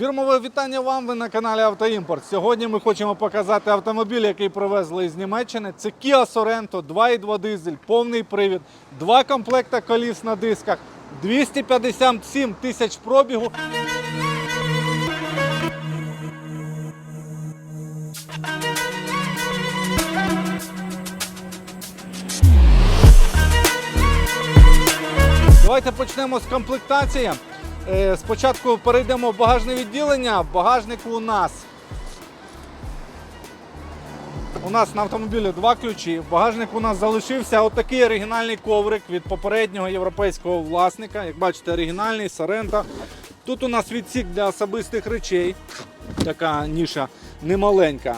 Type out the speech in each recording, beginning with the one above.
Фірмове вітання вам. Ви на каналі Автоімпорт. Сьогодні ми хочемо показати автомобіль, який привезли із Німеччини. Це Kia Sorento 2.2 дизель, повний привід, два комплекта коліс на дисках, 257 тисяч пробігу. Давайте почнемо з комплектації. Е, Спочатку перейдемо в багажне відділення. Багажник у нас. У нас на автомобілі два ключі. В багажнику у нас залишився отакий оригінальний коврик від попереднього європейського власника. Як бачите, оригінальний Сорента. Тут у нас відсік для особистих речей. Така ніша немаленька.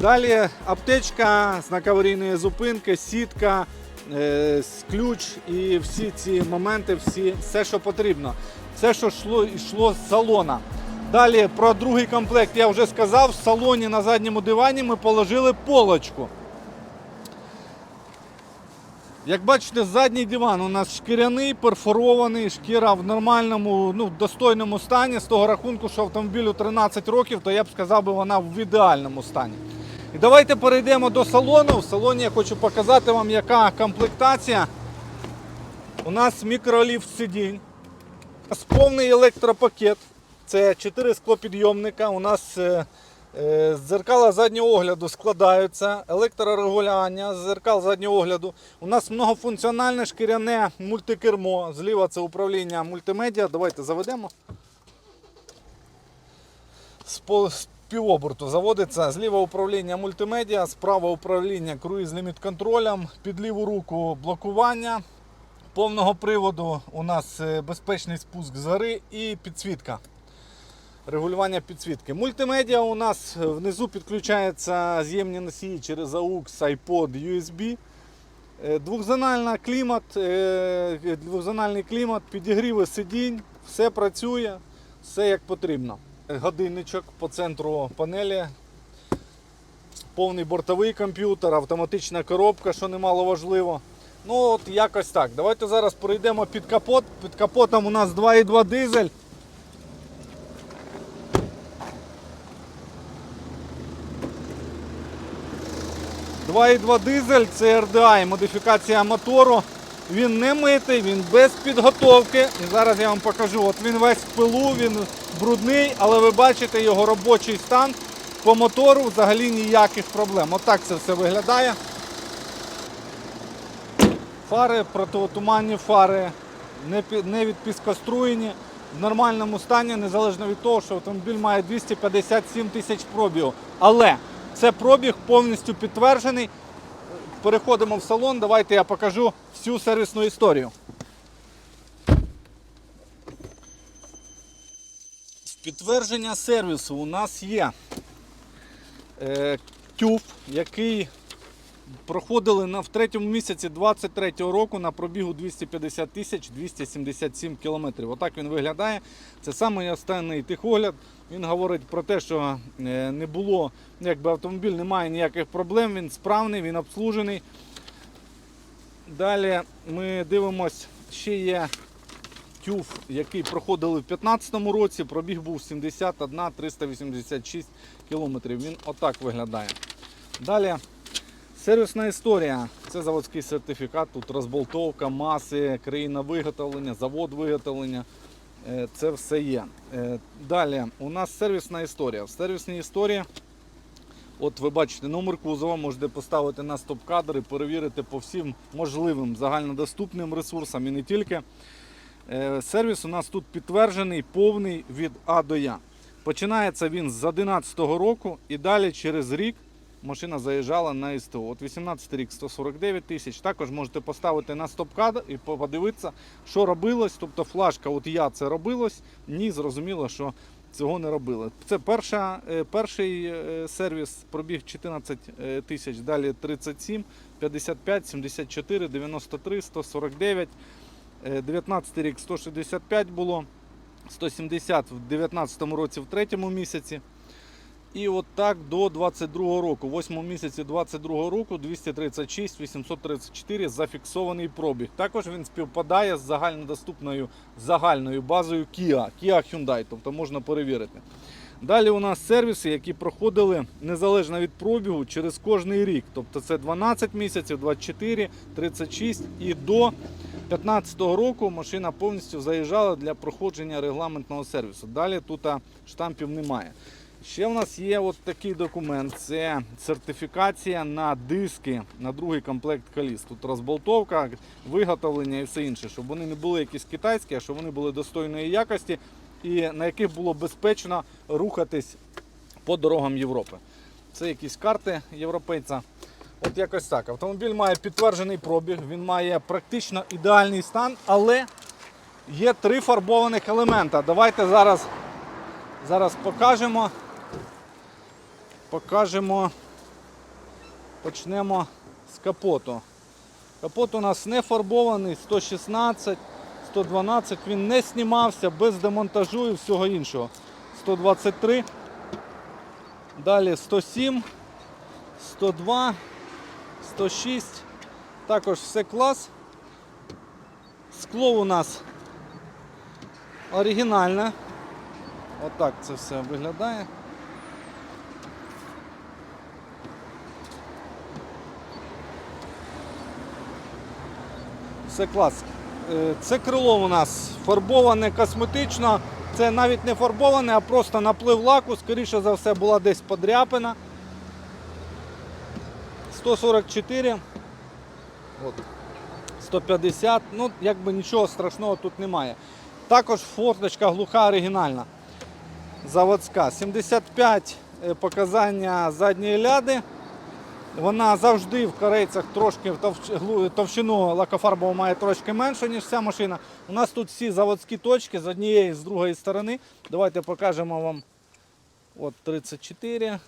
Далі аптечка, знак аварійної зупинки, сітка, е, ключ і всі ці моменти, всі, все, що потрібно. Все, що йшло, йшло з салона. Далі про другий комплект я вже сказав. В салоні на задньому дивані ми положили полочку. Як бачите, задній диван у нас шкіряний, перфорований, шкіра в нормальному, ну, достойному стані. З того рахунку, що автомобілю 13 років, то я б сказав, би вона в ідеальному стані. І давайте перейдемо до салону. В салоні я хочу показати вам, яка комплектація. У нас мікроліфт сидінь. У нас повний електропакет. Це 4 склопідйомника. У нас е, е, дзеркала заднього огляду складаються, електрорегулювання, зеркал заднього огляду. У нас многофункціональне шкіряне мультикермо. Зліва це управління мультимедіа. Давайте заведемо. З півоборту заводиться зліва управління мультимедіа, справа управління круїз ліміт контролем, під ліву руку блокування повного приводу. У нас е, безпечний спуск з гори і підсвітка. Регулювання підсвітки. Мультимедіа у нас е, внизу підключається з'ємні носії через AUX, iPod, USB. Е, Двохзональна клімат, двохзональний клімат, підігріви сидінь, все працює, все як потрібно. Годинничок по центру панелі, повний бортовий комп'ютер, автоматична коробка, що немало важливо. Ну от якось так. Давайте зараз перейдемо під капот. Під капотом у нас 2,2 дизель. Два і дизель, це RDI, модифікація мотору. Він не митий, він без підготовки. І зараз я вам покажу. От він весь в пилу, він брудний, але ви бачите його робочий стан. По мотору взагалі ніяких проблем. Отак це все виглядає. Фари, протитуманні фари, не, пі- не відпіскоструєні, в нормальному стані, незалежно від того, що автомобіль має 257 тисяч пробігу. Але це пробіг повністю підтверджений. Переходимо в салон, давайте я покажу всю сервісну історію. Підтвердження сервісу у нас є е, тюф, який проходили на, в третьому місяці 23-го року на пробігу 250 тисяч 277 кілометрів. Отак він виглядає. Це самий останній тихогляд. Він говорить про те, що е, не було, якби автомобіль не має ніяких проблем, він справний, він обслужений. Далі ми дивимось, ще є тюф, який проходили в 2015 році. Пробіг був 71 386 кілометрів. Він отак виглядає. Далі сервісна історія. Це заводський сертифікат, тут розболтовка, маси, країна виготовлення, завод виготовлення. Е, Це все є. Е, Далі у нас сервісна історія. В сервісній історії, от ви бачите, номер кузова можете поставити на стоп-кадр і перевірити по всім можливим загальнодоступним ресурсам і не тільки. Е, Сервіс у нас тут підтверджений, повний від А до Я. Починається він з 2011 року і далі через рік машина заїжджала на СТО. От 18 рік 149 тисяч. Також можете поставити на стоп-кадр і подивитися, що робилось. Тобто флажка, от я це робилось, ні, зрозуміло, що цього не робили. Це перша, е, перший е, сервіс, пробіг 14 е, тисяч, далі 37, 55, 74, 93, 149. Е, 19 рік 165 було, 170 в 19 році в третьому місяці. І от так до 22 року. В 8 місяці 22 року 236 834 зафіксований пробіг. Також він співпадає з загальнодоступною загальною базою Kia, Kia Hyundai, тобто можна перевірити. Далі у нас сервіси, які проходили незалежно від пробігу через кожний рік. Тобто це 12 місяців, 24, 36 і до 2015 року машина повністю заїжджала для проходження регламентного сервісу. Далі тут штампів немає. Ще в нас є от такий документ: це сертифікація на диски на другий комплект коліс. Тут розболтовка, виготовлення і все інше, щоб вони не були якісь китайські, а щоб вони були достойної якості і на яких було безпечно рухатись по дорогам Європи. Це якісь карти європейця. От якось так. Автомобіль має підтверджений пробіг, він має практично ідеальний стан, але є три фарбованих елемента. Давайте зараз, зараз покажемо. Покажемо. Почнемо з капоту. Капот у нас не фарбований, 116, 112, він не знімався без демонтажу і всього іншого. 123. Далі 107, 102, 106. Також все клас. Скло у нас оригінальне. Отак це все виглядає. Все клас. Е, Це крило у нас фарбоване косметично. Це навіть не фарбоване, а просто наплив лаку. Скоріше за все була десь подряпина. 144. От. 150. Ну, якби нічого страшного тут немає. Також форточка глуха оригінальна. Заводська. 75 е, показання задньої ляди. Вона завжди в корейцях трошки товщину лакофарбову має трошки менше, ніж ця машина. У нас тут всі заводські точки з однієї і з другої сторони. Давайте покажемо вам. От 34.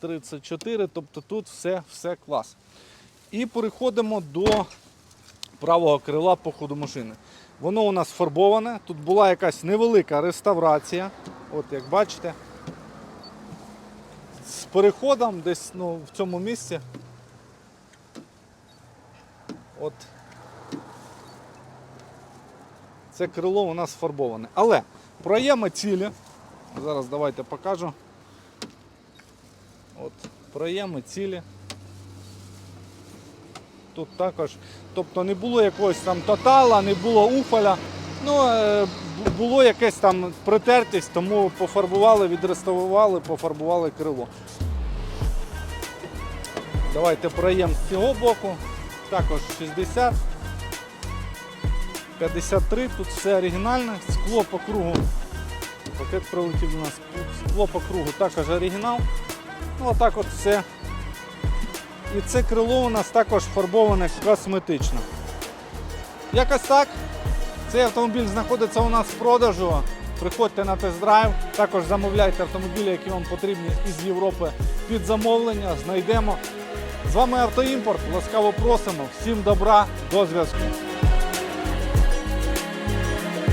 34, тобто тут все, все клас. І переходимо до правого крила по ходу машини. Воно у нас фарбоване. Тут була якась невелика реставрація. От як бачите переходом десь ну, в цьому місці. От це крило у нас фарбоване. Але проєми цілі. Зараз давайте покажу. От, проєми цілі. Тут також, тобто не було якогось там тотала, не було уфаля. Ну, е, було якесь там притертість, тому пофарбували, відреставрували, пофарбували крило. Давайте проєм з цього боку. Також 60. 53, тут все оригінальне, скло по кругу. Пакет прилетів у нас. Скло по кругу також оригінал. Ну, отак от все. І це крило у нас також фарбоване косметично. Якось так. Цей автомобіль знаходиться у нас в продажу. Приходьте на тест-драйв. Також замовляйте автомобілі, які вам потрібні із Європи під замовлення. Знайдемо. З вами Автоімпорт. Ласкаво просимо. Всім добра, до зв'язку.